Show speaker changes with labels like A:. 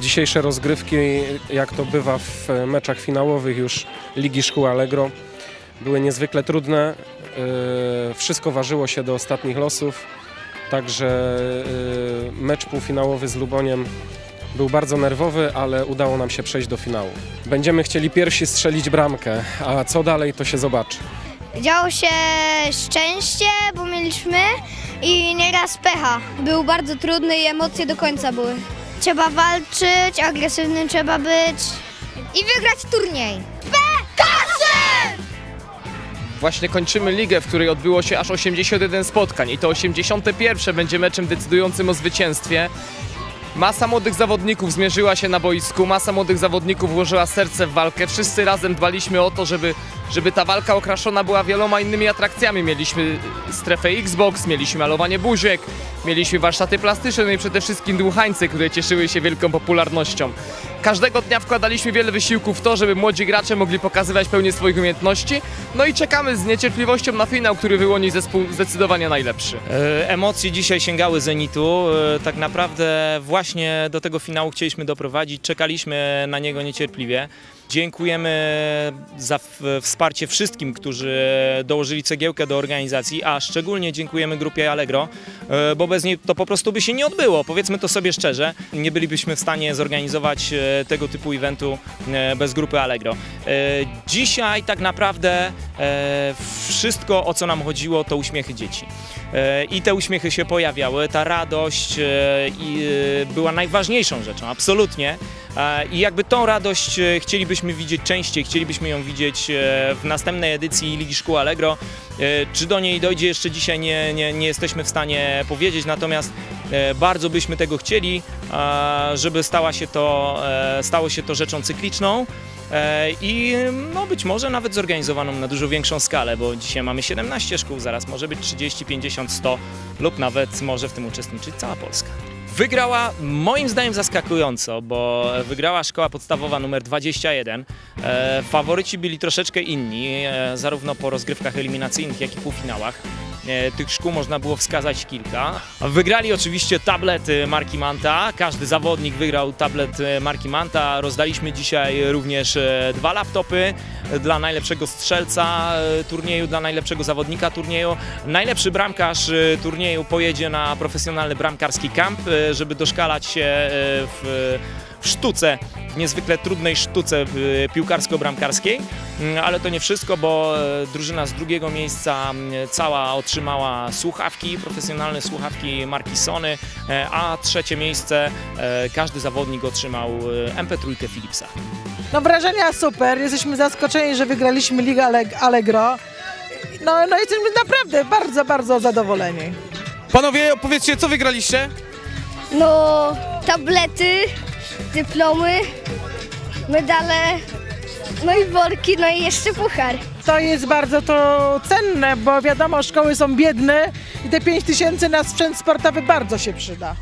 A: dzisiejsze rozgrywki, jak to bywa w meczach finałowych już Ligi Szkół Allegro, były niezwykle trudne. Yy, Wszystko ważyło się do ostatnich losów, także yy, mecz półfinałowy z Luboniem był bardzo nerwowy, ale udało nam się przejść do finału. Będziemy chcieli pierwsi strzelić bramkę, a co dalej to się zobaczy.
B: Działo się szczęście, bo mieliśmy i nieraz pecha. Był bardzo trudny i emocje do końca były. Trzeba walczyć, agresywnym trzeba być i wygrać turniej.
C: Właśnie kończymy ligę, w której odbyło się aż 81 spotkań i to 81 będzie meczem decydującym o zwycięstwie. Masa młodych zawodników zmierzyła się na boisku, masa młodych zawodników włożyła serce w walkę. Wszyscy razem dbaliśmy o to, żeby, żeby ta walka okraszona była wieloma innymi atrakcjami. Mieliśmy strefę Xbox, mieliśmy malowanie buziek, mieliśmy warsztaty plastyczne no i przede wszystkim dmuchańce, które cieszyły się wielką popularnością. Każdego dnia wkładaliśmy wiele wysiłków w to, żeby młodzi gracze mogli pokazywać pełnię swoich umiejętności. No i czekamy z niecierpliwością na finał, który wyłoni zespół zdecydowanie najlepszy.
D: E, Emocje dzisiaj sięgały zenitu. E, Tak naprawdę właśnie do tego finału chcieliśmy doprowadzić. Czekaliśmy na niego niecierpliwie. Dziękujemy za wsparcie wszystkim, którzy dołożyli cegiełkę do organizacji, a szczególnie dziękujemy grupie Allegro, e, bo bez niej to po prostu by się nie odbyło. Powiedzmy to sobie szczerze, nie bylibyśmy w stanie zorganizować e, tego typu eventu e, bez grupy Allegro. Dzisiaj tak naprawdę wszystko, o co nam chodziło, to uśmiechy dzieci. I te uśmiechy się pojawiały, ta radość i, była najważniejszą rzeczą, absolutnie. E, I jakby tą radość e, chcielibyśmy widzieć częściej, chcielibyśmy ją widzieć e, w następnej edycji Ligi Szkół Allegro. Czy do niej dojdzie jeszcze dzisiaj nie, nie, nie jesteśmy w stanie powiedzieć, natomiast bardzo byśmy tego chcieli, żeby stała się to, stało się to rzeczą cykliczną. I no być może nawet zorganizowaną na dużo większą skalę, bo dzisiaj mamy 17 szkół, zaraz może być 30, 50, 100 lub nawet może w tym uczestniczyć cała Polska. Wygrała moim zdaniem zaskakująco, bo wygrała szkoła podstawowa numer 21. E, faworyci byli troszeczkę inni, e, zarówno po rozgrywkach eliminacyjnych, jak i półfinałach. E, Tych szkół można było wskazać kilka. Wygrali oczywiście tablet e, marki Manta. Każdy zawodnik wygrał tablet e, marki Manta. Rozdaliśmy dzisiaj również dwa laptopy dla najlepszego strzelca turnieju, dla najlepszego zawodnika turnieju. Najlepszy bramkarz turnieju pojedzie na profesjonalny bramkarski kamp, żeby doszkalać się w w sztuce, w niezwykle trudnej sztuce y, piłkarsko-bramkarskiej, Mm, ale to nie wszystko, bo e, drużyna z drugiego miejsca mm, cała otrzymała słuchawki, profesjonalne słuchawki marki Sony, e, a trzecie miejsce e, każdy zawodnik otrzymał e, MP3 Philipsa.
E: No wrażenia super, jesteśmy zaskoczeni, że wygraliśmy Ligę Alleg- Allegro. No, no jesteśmy naprawdę bardzo, bardzo zadowoleni.
C: Panowie, opowiedzcie, co wygraliście?
B: No, tablety, dyplomy, medale, no i worki, no i jeszcze puchar.
E: To jest bardzo to cenne, bo wiadomo, szkoły są biedne i te 5 tysięcy na sprzęt sportowy bardzo się przyda.